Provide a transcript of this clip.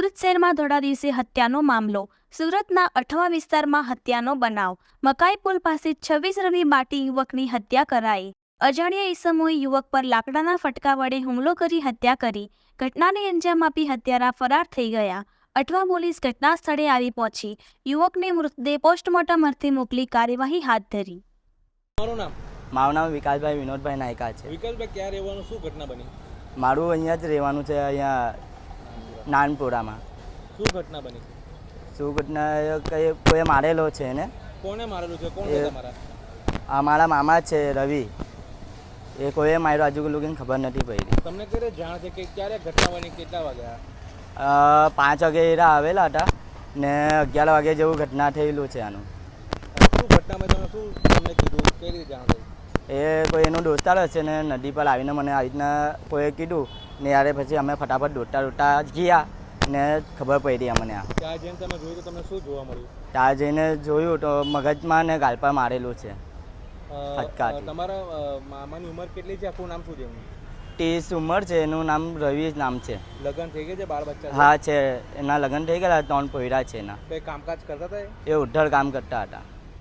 લગ્નના ધોળા દિવસે હત્યાનો મામલો. સુરતના અઠવા વિસ્તારમાં હત્યાનો બનાવ. મકાઈ પુલ પાસે છવ્વીસ રવિ બાટી યુવકની હત્યા કરાઈ. અજાણ્યા ઈસમોએ યુવક પર લાકડાના ફટકા વડે હુમલો કરી હત્યા કરી. ઘટનાને અંજામ આપી હત્યારા ફરાર થઈ ગયા. અઠવા પોલીસ ઘટના સ્થળે આવી પહોંચી. યુવકને મૃતદેહ પોસ્ટમોર્ટમ અર્થે મોકલી કાર્યવાહી હાથ ધરી. નામ? મારું નામ વિકાસભાઈ વિનોદભાઈ નાયકા છે. વિકાસભાઈ ક્યાં રહેવાનું? શું ઘટના બની? મારું અહીંયા જ રહેવાનું છે અહીંયા નાનપુરામાં. શું ઘટના બની? શું ઘટના એ કઈ કોઈ મારેલો છે એને? કોને મારેલું છે? કોણ છે તમારા? આ મારા મામા છે રવિ. એ કોઈએ માર્યો આજુ લોકોને ખબર નથી પડી. તમને ક્યારે જાણ છે કે ક્યારે ઘટના બની કેટલા વાગ્યા પાંચ વાગે એરા આવેલા હતા ને અગિયાર વાગે જેવું ઘટના થયેલું છે આનું. શું ઘટનામાં તમે શું તમને કીધું? કઈ રીતે જાણ થઈ? એ કોઈ એનો દોસ્તાર હશે ને નદી પર આવીને મને આવી રીતના કોઈએ કીધું ને યારે પછી અમે ફટાફટ દોડતા દોડતા ગયા ને ખબર પડી અમને આ. ત્યાં જઈને તમે જોયું તો તમને શું જોવા મળ્યું? ત્યાં જઈને જોયું તો મગજમાં ને ગાલ પર મારેલું છે. અ, તમારા મામાની ઉંમર કેટલી છે? આખું નામ શું છે ત્રીસ ઉંમર છે એનું નામ રવિ જ નામ છે. લગ્ન થઈ ગયા છે બાળ બચ્ચા હા છે. એના લગ્ન થઈ ગયા ત્રણ પોયરા છે એના. કંઈ કામકાજ કરતા હતા એ? ઉઢળ કામ કરતા હતા.